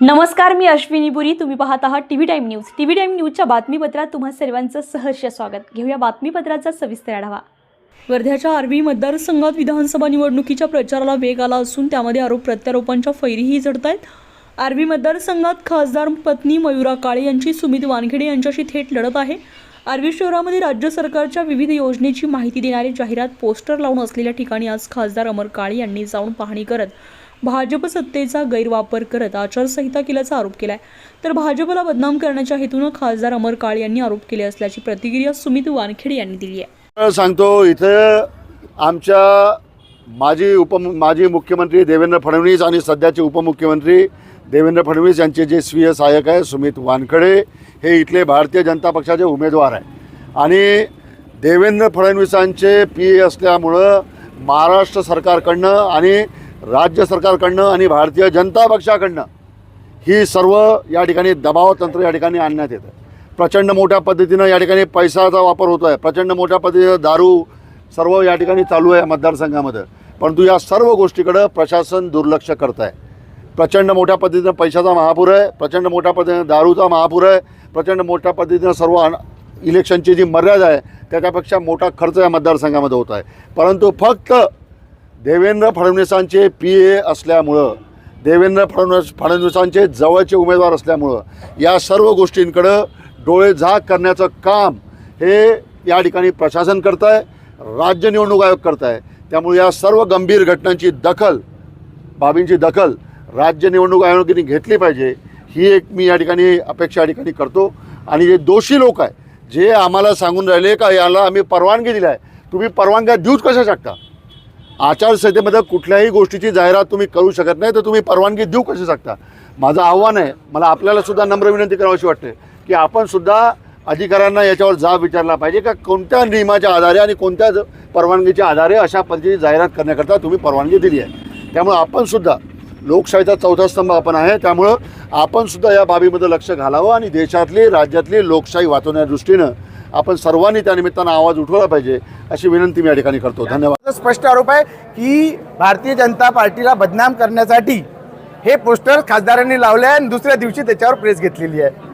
नमस्कार मी अश्विनी पुरी. तुम्ही पाहत आहात TV time news. T V time न्यूजच्या बातमीपत्रात तुम्हा सर्वांचं सहर्ष स्वागत. घेऊया बातमीपत्राचा सविस्तर आढावा. वर्ध्याच्या आर्वी मतदारसंघात विधानसभा निवडणुकीच्या प्रचाराला वेग आला असून त्यामध्ये आरोप प्रत्यारोपांच्या फैरीही झडत आहेत आर्वी मतदारसंघात खासदार पत्नी मयुरा काळे यांची सुमित वानखेडे यांच्याशी थेट लढत आहे. आर्वी शहरामध्ये राज्य सरकारच्या विविध योजनेची माहिती देणारी जाहिरात पोस्टर लावून असलेल्या ठिकाणी आज खासदार अमर काळे यांनी जाऊन पाहणी करत भाजप सत्तेचा गैरवापर करत आचारसंहिता केल्याचा आरोप केलाय. तर भाजपला बदनाम करण्याच्या हेतूनं खासदार अमर काळे यांनी आरोप केले असल्याची प्रतिक्रिया सुमित वानखेडे यांनी दिली आहे. सांगतो इथं आमच्या माजी उप माजी मुख्यमंत्री देवेंद्र फडणवीस आणि सध्याचे उपमुख्यमंत्री देवेंद्र फडणवीस यांचे जे स्वीय सहाय्यक आहे सुमित वानखडे हे इथले भारतीय जनता पक्षाचे उमेदवार आहे. आणि देवेंद्र फडणवीसांचे पी ए असल्यामुळं महाराष्ट्र सरकारकडनं आणि राज्य सरकारकडनं आणि भारतीय जनता पक्षाकडनं ही सर्व या ठिकाणी दबाव तंत्र या ठिकाणी आणण्यात येतं. प्रचंड मोठ्या पद्धतीनं या ठिकाणी पैशाचा वापर होतो आहे प्रचंड मोठ्या पद्धतीनं दारू सर्व या ठिकाणी चालू आहे मतदारसंघामध्ये. परंतु या सर्व गोष्टीकडं प्रशासन दुर्लक्ष करत आहे प्रचंड मोठ्या पद्धतीनं पैशाचा महापूर आहे. प्रचंड मोठ्या पद्धतीनं दारूचा महापूर आहे. प्रचंड मोठ्या पद्धतीनं सर्व इलेक्शनची जी मर्यादा आहे त्याच्यापेक्षा मोठा खर्च या मतदारसंघामध्ये होत आहे. परंतु फक्त देवेंद्र फडणवीसांचे पी ए असल्यामुळं देवेंद्र फडणवीस फडणवीसांचे जवळचे उमेदवार असल्यामुळं या सर्व गोष्टींकडं डोळे झाक करण्याचं काम हे या ठिकाणी प्रशासन करत आहे राज्य निवडणूक आयोग करत आहे त्यामुळे या सर्व गंभीर घटनांची दखल बाबींची दखल राज्य निवडणूक आयोगाने घेतली पाहिजे ही एक मी या ठिकाणी अपेक्षा या ठिकाणी करतो. आणि जे दोषी लोक आहे जे आम्हाला सांगून राहिले का याला आम्ही परवानगी दिली आहे तुम्ही परवानग्या देऊच कशा शकता? आचारसंहितेमध्ये कुठल्याही गोष्टीची जाहिरात तुम्ही करू शकत नाही तर तुम्ही परवानगी देऊ कशी शकता? माझं आव्हान आहे मला आपल्याला सुद्धा नम्र विनंती करावीशी वाटते की आपण सुद्धा अधिकाऱ्यांना याच्यावर जाब विचारला पाहिजे का कोणत्या नियमाच्या आधारे आणि कोणत्या ज- परवानगीच्या आधारे अशा पद्धतीची जाहिरात करण्याकरता तुम्ही परवानगी दिली आहे. त्यामुळं आपण सुद्धा लोकशाहीचा चौथा स्तंभ आपण आहे त्यामुळं आपण सुद्धा या बाबीमध्ये लक्ष घालावं आणि देशातली राज्यातली लोकशाही वाचवण्याच्या दृष्टीनं आपण सर्वांनी त्यानिमित्तानं आवाज उठवला पाहिजे अशी विनंती मी या ठिकाणी करतो. धन्यवाद. स्पष्ट आरोप आहे की भारतीय जनता पार्टीला बदनाम करण्यासाठी हे पोस्टर खासदारांनी लावले आहे आणि दुसऱ्या दिवशी त्याच्यावर प्रेस घेतलेली आहे.